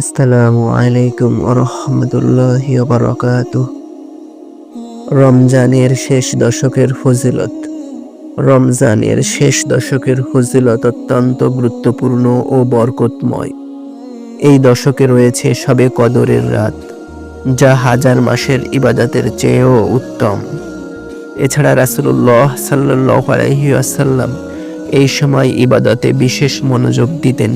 আসসালামু আলাইকুম রহমতুল্লাহ বারকাত রমজানের শেষ দশকের ফজিলত। রমজানের শেষ দশকের ফজিলত অত্যন্ত গুরুত্বপূর্ণ ও বরকতময়। এই দশকে রয়েছে সবে কদরের রাত, যা হাজার মাসের ইবাদতের চেয়েও উত্তম। এছাড়া রাসুল্লাহ সাল্লাহ আলহি আসাল্লাম এই সময় ইবাদতে বিশেষ মনোযোগ দিতেন।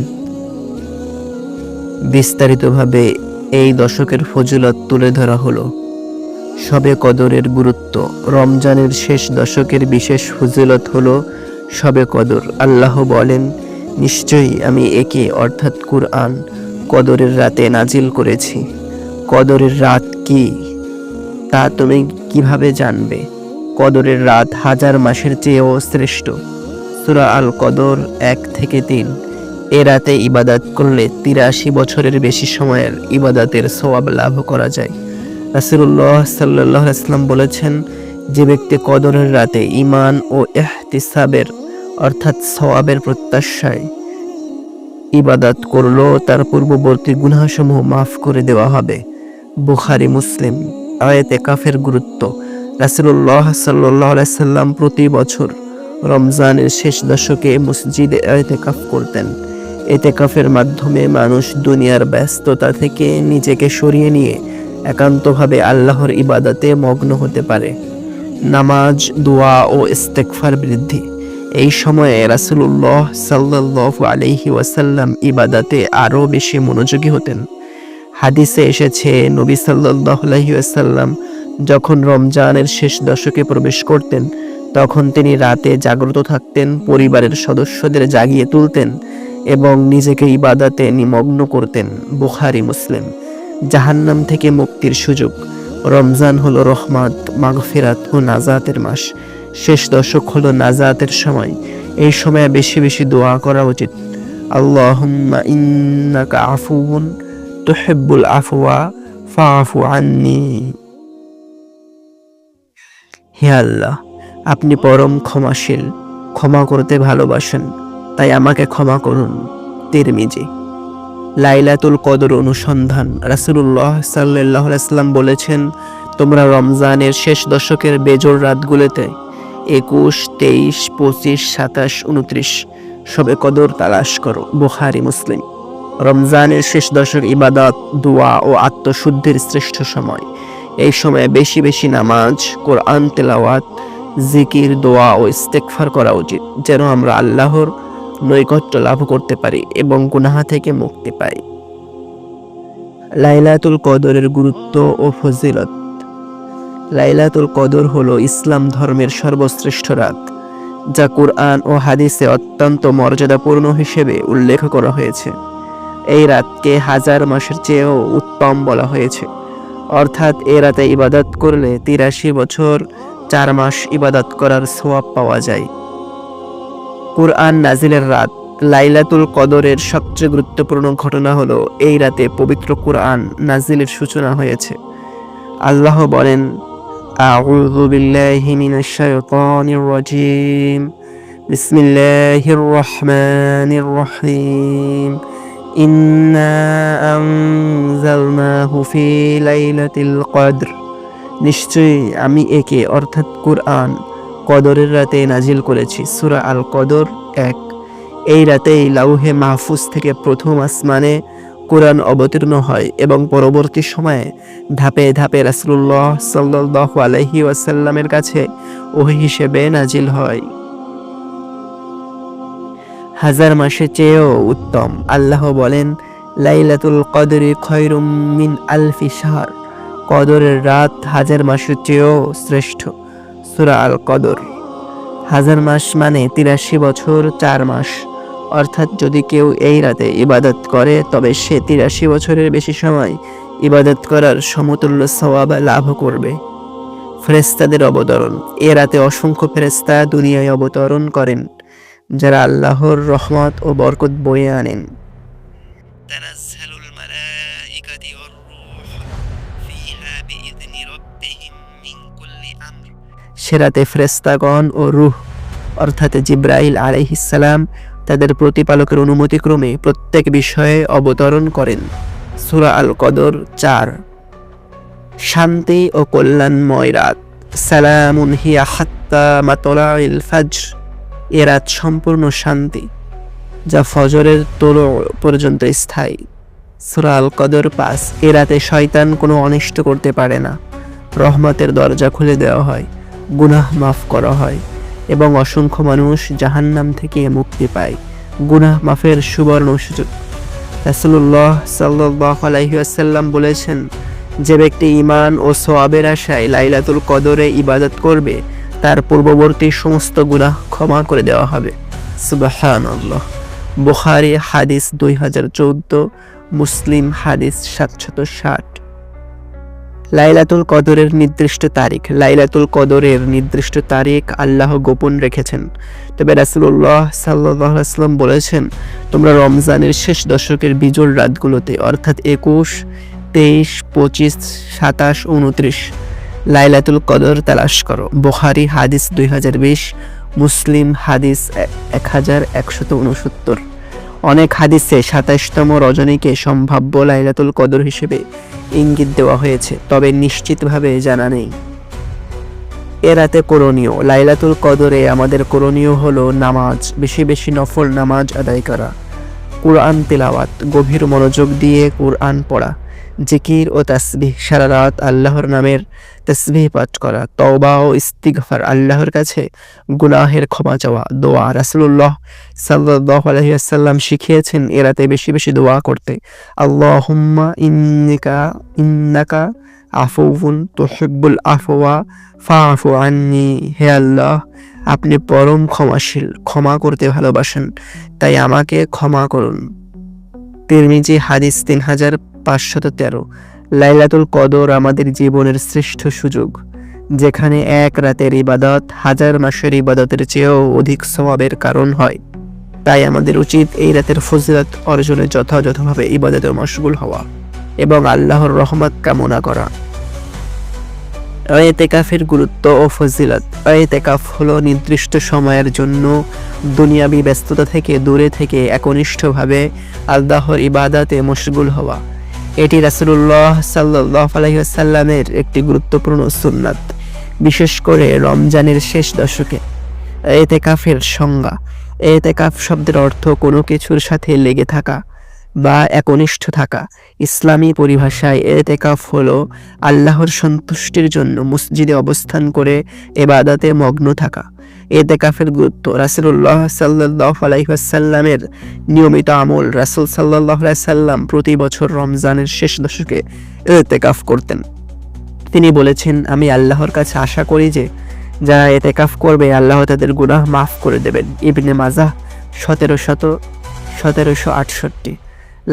বিস্তারিতভাবে এই দশকের ফজিলত তুলে ধরা হলো। সবে কদরের গুরুত্ব, রমজানের শেষ দশকের বিশেষ ফজিলত হলো সবে কদর। আল্লাহ বলেন, নিশ্চয়ই আমি একে, অর্থাৎ কুরআন, কদরের রাতে নাজিল করেছি। কদরের রাত কি? তা তুমি কীভাবে জানবে? কদরের রাত হাজার মাসের চেয়েও শ্রেষ্ঠ। সুরা আল কদর এক থেকে তিন। এ রাতে ইবাদাত করলে তিরাশি বছরের বেশি সময়ের ইবাদাতের সোয়াব লাভ করা যায়। রাসুল্লাহ সাল্লাহ ইসলাম বলেছেন, যে ব্যক্তি কদরের রাতে ইমান ও এহতিসাবের অর্থাৎ সওয়াবের প্রত্যাশায় ইবাদাত করল তার পূর্ববর্তী গুনাহসমূহ মাফ করে দেওয়া হবে। বুখারি, মুসলিম, আয়াতে কাফের গুরুত্ব। রাসুল্লাহ সাল্লাহ সাল্লাম প্রতি বছর রমজানের শেষ দশকে মসজিদে এতেকাফ করতেন। এতেকাফের মাধ্যমে মানুষ দুনিয়ার ব্যস্ততা থেকে নিজেকে সরিয়ে নিয়ে একান্তভাবে আল্লাহর ইবাদতে মগ্ন হতে পারে। নামাজ, দোয়া ও ইস্তেকফার বৃদ্ধি। এই সময়ে রাসুল্লাহ সাল্লাহ আলহি ওয়াসাল্লাম ইবাদাতে আরও বেশি মনোযোগী হতেন। হাদিসে এসেছে, নবী সাল্লাহ আলহি ওয়াসাল্লাম যখন রমজানের শেষ দশকে প্রবেশ করতেন, তখন তিনি রাতে জাগ্রত থাকতেন, পরিবারের সদস্যদের জাগিয়ে তুলতেন এবং নিজেকে ইবাদাতে নিমগ্ন করতেন বুখারি, মুসলিম। জাহান্নাম থেকে মুক্তির সুযোগ। রমজান হলো রহমাত, মাগফিরাত ও নাজাতের মাস। শেষ দশক হলো নাজাতের সময়। এই সময় বেশি বেশি দোয়া করা উচিত। আফওয়া হে আল্লাহ, আপনি পরম ক্ষমাশীল। ক্ষমা করতে ভালোবাসেন। তাই আমাকে ক্ষমা করুন, তিরমিজি। লাইলাতুল কদর অনুসন্ধান। রাসুল্লাহ সাল্লাহ সাল্লাম বলেছেন, তোমরা রমজানের শেষ দশকের বেজোর রাতগুলোতে একুশ, তেইশ, পঁচিশ, সাতাশ, উনত্রিশ সবে কদর তালাশ করো। বুখারি, মুসলিম। রমজানের শেষ দশক ইবাদত, দোয়া ও আত্মশুদ্ধির শ্রেষ্ঠ সময়। এই সময়ে বেশি বেশি নামাজ, কোরআন, তেলাওয়াত, জিকির, দোয়া ও ইস্তেকফার করা উচিত, যেন আমরা আল্লাহর নৈকট্য লাভ করতে পারি এবং গুনাহা থেকে মুক্তি পাই। লাইলাতুল কদরের গুরুত্ব ও ফজিলত। লাইলাতুল কদর হলো ইসলাম ধর্মের সর্বশ্রেষ্ঠ রাত, যা কোরআন ও হাদিসে অত্যন্ত মর্যাদাপূর্ণ হিসেবে উল্লেখ করা হয়েছে। এই রাতকে হাজার মাসের চেয়েও উত্তম বলা হয়েছে। অর্থাৎ এ রাতে ইবাদত করলে তিরাশি বছর চার মাস ইবাদত করার সোয়াব পাওয়া যায়। কুরআন নাজিলের রাত লাইলাতুল কদরের সবচেয়ে গুরুত্বপূর্ণ ঘটনা হলো এই রাতে পবিত্র কুরআন নাজিলের সূচনা হয়েছে আল্লাহ বলেন أعوذ بالله من الشيطان الرجيم بسم الله الرحمن الرحيم إنا أنزلناه في ليلة القدر নিশ্চয়ই আমি একে অর্থাৎ কুরআন কদরের রাতে নাজিল করেছি, সুরা আল কদর এক। এই রাতেই লাউহে মাহফুজ থেকে প্রথম আসমানে কোরআন অবতীর্ণ হয় এবং পরবর্তী সময়ে ধাপে ধাপে রাসুল্লাহ সাল্লাহ আলহি ওয়াসাল্লামের কাছে ওহি হিসেবে নাজিল হয়। হাজার মাসের চেয়েও উত্তম। আল্লাহ বলেন, লাইলাতুল কদরে খয়রুম মিন আলফি শাহর। কদরের রাত হাজার মাসের চেয়েও শ্রেষ্ঠ। সুরা আল কদর হাজার মাস মানে তিরাশি বছর চার মাস। অর্থাৎ যদি কেউ এই রাতে ইবাদত করে, তবে সে তিরাশি বছরের বেশি সময় ইবাদত করার সমতুল্য সবাব লাভ করবে। ফেরেস্তাদের অবতরণ। এ রাতে অসংখ্য ফেরেস্তা দুনিয়ায় অবতরণ করেন, যারা আল্লাহর রহমত ও বরকত বয়ে আনেন। তারা সে রাতে ফ্রেস্তাগণ ও রুহ, অর্থাৎ জিব্রাইল আলাইহিসালাম তাদের প্রতিপালকের অনুমতিক্রমে প্রত্যেক বিষয়ে অবতরণ করেন। সুরা আল কদর চার। শান্তি ও কল্যাণময় রাত। সালামুন হিয়া হাত্তা মাতলাইল ফাজর। এ রাত সম্পূর্ণ শান্তি, যা ফজরের তোলো পর্যন্ত স্থায়ী। সুরা আল কদর পাস এ রাতে শয়তান কোনো অনিষ্ট করতে পারে না। রহমতের দরজা খুলে দেওয়া হয়। গুনাহ মাফ করা হয় এবং অসংখ্য মানুষ জাহান্নাম থেকে মুক্তি পায়। গুনাহ মাফের সুবর্ণ সুযোগ। রাসুল্লাহ সাল্লাহ আলাইসাল্লাম বলেছেন, যে ব্যক্তি ইমান ও সোয়াবের আশায় লাইলাতুল কদরে ইবাদত করবে, তার পূর্ববর্তী সমস্ত গুনাহ ক্ষমা করে দেওয়া হবে। সুবাহান বুখারি হাদিস দুই হাজার চৌদ্দ, মুসলিম হাদিস সাতশত ষাট। লাইলাতুল কদরের নির্দিষ্ট তারিখ। লাইলাতুল কদরের নির্দিষ্ট তারিখ আল্লাহ গোপন রেখেছেন। তবে রাসুল্লাহ সাল্লাম বলেছেন, তোমরা রমজানের শেষ দশকের বিজোড় রাতগুলোতে, অর্থাৎ একুশ, তেইশ, পঁচিশ, সাতাশ, উনত্রিশ লাইলাতুল কদর তালাশ করো। বোহারি হাদিস দুই হাজার বিশ, মুসলিম হাদিস এক হাজার একশত উনসত্তর। অনেক হাদিসে সাতাশতম রজনীকে সম্ভাব্য লাইলাতুল কদর হিসেবে ইঙ্গিত দেওয়া হয়েছে, তবে নিশ্চিতভাবে জানা নেই। এ রাতে করণীয়, লাইলাতুল কদরে আমাদের করণীয় হলো নামাজ, বেশি বেশি নফল নামাজ আদায় করা, কুরআন তেলাওয়াত, গভীর মনোযোগ দিয়ে কুরআন পড়া। জিকির ও তাসবিহ সারা রাত আল্লাহর নামের তসবিহ পাঠ করা, তওবা ও ইস্তিগফার আল্লাহর কাছে গুনাহের ক্ষমা চাওয়া, দোয়া রাসূলুল্লাহ সাল্লাল্লাহু আলাইহি শিখিয়েছেন এরাতে বেশি বেশি দোয়া করতে। আল্লাহুম্মা ইন্নিকা, ইন্নাকা আফুউন তুহিব্বুল আফওয়া, ফাআফু আন্নি, হে আল্লাহ, আপনি পরম ক্ষমাশীল, ক্ষমা করতে ভালোবাসেন, তাই আমাকে ক্ষমা করুন। তিরমিজি হাদিস তিন হাজার পাঁচশত তেরো। লাইলাতুল কদর আমাদের জীবনের শ্রেষ্ঠ সুযোগ, যেখানে এক রাতের ইবাদত, হাজার মাসের ইবাদতের চেয়েও অধিক স্বভাবের কারণ হয়। তাই আমাদের উচিত এই রাতের ফজিলত অর্জনে যথাযথভাবে ইবাদতে মশগুল হওয়া এবং আল্লাহর রহমত কামনা করা। এতেকাফের গুরুত্ব ও ফজিলত। এতেকাফ হলো নির্দিষ্ট সময়ের জন্য দুনিয়াবি ব্যস্ততা থেকে দূরে থেকে একনিষ্ঠভাবে আল্লাহর ইবাদাতে মশগুল হওয়া। এটি রাসুল্লাহ সাল্লাহ আলহিহাসাল্লামের একটি গুরুত্বপূর্ণ সুন্নাত, বিশেষ করে রমজানের শেষ দশকে। এতেকাফের সংজ্ঞা, এতেকাফ শব্দের অর্থ কোনো কিছুর সাথে লেগে থাকা বা একনিষ্ঠ থাকা। ইসলামী পরিভাষায় এতেকাফ হল আল্লাহর সন্তুষ্টির জন্য মসজিদে অবস্থান করে এবাদাতে মগ্ন থাকা। এতেকাফের গুরুত্ব। রাসুল্লাহ সাল্লাহ আলাইসাল্লামের নিয়মিত আমল রাসুল সাল্লাহ সাল্লাম প্রতি বছর রমজানের শেষ দশকে এতেকাফ করতেন। তিনি বলেছেন, আমি আল্লাহর কাছে আশা করি যে, যারা এতেকাফ করবে, আল্লাহ তাদের গুনাহ মাফ করে দেবেন। ইবনে মাজাহ সতেরো শত, সতেরোশো আটষট্টি।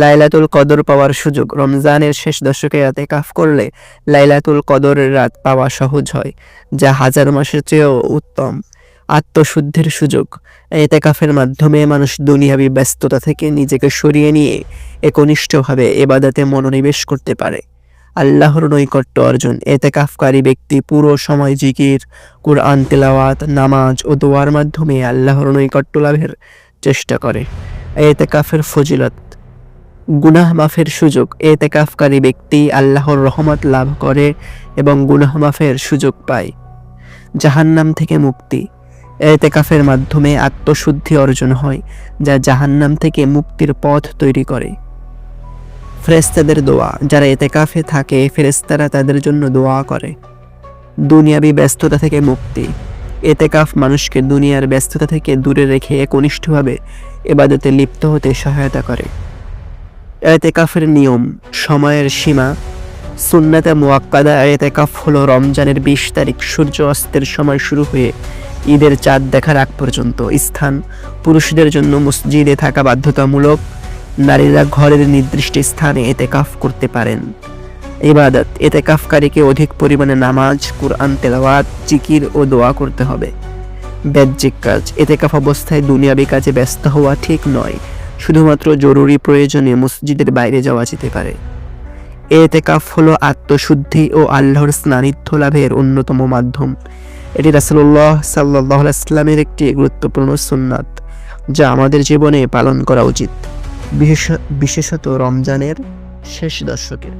লাইলাতুল কদর পাওয়ার সুযোগ। রমজানের শেষ দশকে এতেকাফ করলে লাইলাতুল কদরের রাত পাওয়া সহজ হয়, যা হাজার মাসের চেয়েও উত্তম। আত্মশুদ্ধির সুযোগ। এতেকাফের মাধ্যমে মানুষ দুনিয়াবি ব্যস্ততা থেকে নিজেকে সরিয়ে নিয়ে একনিষ্ঠভাবে এবাদাতে মনোনিবেশ করতে পারে। আল্লাহর নৈকট্য অর্জন। এতেকাফকারী ব্যক্তি পুরো সময় জিকির, কুরআন, তেলাওয়াত, নামাজ ও দোয়ার মাধ্যমে আল্লাহর নৈকট্য লাভের চেষ্টা করে। এতেকাফের ফজিলত। গুনাহ মাফের সুযোগ। এতেকাফকারী ব্যক্তি আল্লাহর রহমত লাভ করে এবং গুনাহ মাফের সুযোগ পায়। জাহান্নাম থেকে মুক্তি। এতেকাফের মাধ্যমে আত্মশুদ্ধি অর্জন হয়, যা জাহান্নাম থেকে মুক্তির পথ তৈরি করে। ফেরেস্তাদের দোয়া, যারা এতেকাফে থাকে ফেরেস্তারা তাদের জন্য দোয়া করে। দুনিয়াবি ব্যস্ততা থেকে মুক্তি। এতেকাফ মানুষকে দুনিয়ার ব্যস্ততা থেকে দূরে রেখে একনিষ্ঠভাবে এবাদতে লিপ্ত হতে সহায়তা করে। এতেকাফের নিয়ম, সময়ের সীমা। সুন্নাতে মোয়াক্কাদা এতেকাফ হলো রমজানের বিশ তারিখ সূর্য অস্তের সময় শুরু হয়ে ঈদের চাঁদ দেখার আগ পর্যন্ত স্থান পুরুষদের জন্য মসজিদে থাকা বাধ্যতামূলক, নারীরা ঘরের নির্দিষ্ট স্থানে এতে কাফ করতে পারেন। ইবাদত এতে কাফকারীকে অধিক পরিমাণে নামাজ, কুরআন, তেলাওয়াত, জিকির ও দোয়া করতে হবে। বাহ্যিক কাজ এতে কাফ অবস্থায় দুনিয়াবি কাজে ব্যস্ত হওয়া ঠিক নয়, শুধুমাত্র জরুরি প্রয়োজনে মসজিদের বাইরে যাওয়া যেতে পারে। এতেকাফ হলো আত্মশুদ্ধি ও আল্লাহর স্নানিধ্য লাভের অন্যতম মাধ্যম। এটি রাসুল্লাহ সাল্লাহ ইসলামের একটি গুরুত্বপূর্ণ সুন্নাত, যা আমাদের জীবনে পালন করা উচিত, বিশেষ বিশেষত রমজানের শেষ দশকের।